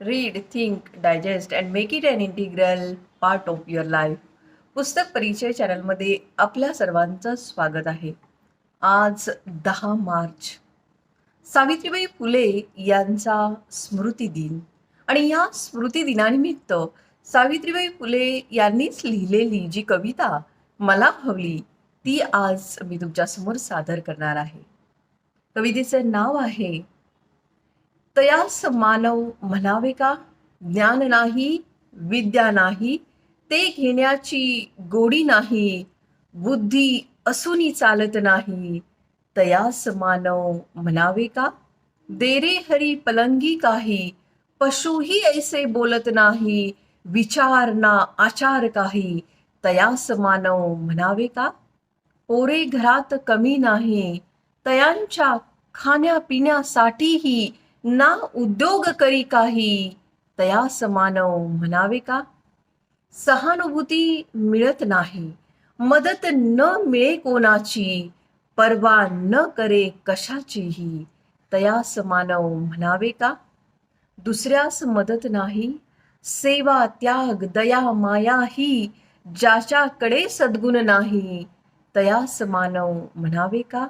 Read think digest and make it an integral part of your life पुस्तक परिचय चॅनलमध्ये आपल्या सर्वांचं स्वागत आहे. आज दहा मार्च. सावित्रीबाई फुले यांचा स्मृती दिन. आणि या स्मृती दिनानिमित्त सावित्रीबाई फुले यांनीच लिहिलेली जी कविता मला हवली ती आज मी तुमच्यासमोर सादर करणार आहे. कवितेचं नाव आहे तयास मानव म्हणावे का? ज्ञान नाही विद्या नाही ते घेण्याची गोडी नाही बुद्धी असूनी चालत नाही. तयास मानव म्हणावे का? देरे हरी पलंगी काही पशुही ऐसे बोलत नाही विचार ना आचार काही. तयास मानव म्हणावे का? पोरे घरात कमी नाही तयांच्या खाण्यापिण्यासाठीही ना उद्योग करी काही तया समानव म्हणावे का? सहानुभूती मिळत नाही. मदत न मिळे कोणाची परवा न करे कशाचीही तया समानव म्हणावे का? दुसऱ्यास मदत नाही सेवा त्याग दया माया ही ज्याच्याकडे सद्गुण नाही तया समानव म्हणावे का?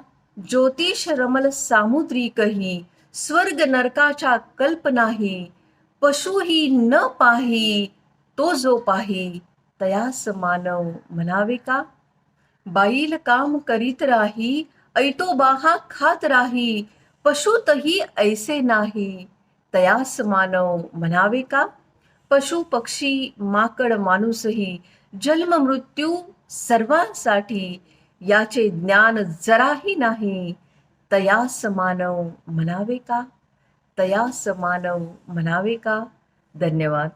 ज्योतिष रमल सामुद्रिकही स्वर्ग नरकाच्या कल्पनाही पशुही न पाही तो जो पाही तयास मानव म्हणावे का? बाईल काम करीत राही ऐटोबाहा खात राही पशुतही ऐसे नाही तयास मानव म्हणावे का? पशु पक्षी माकड माणूसही जन्म मृत्यू सर्वांसाठी याचे ज्ञान जराही नाही तया समानव म्हणावे का? तया समानव म्हणावे का? धन्यवाद।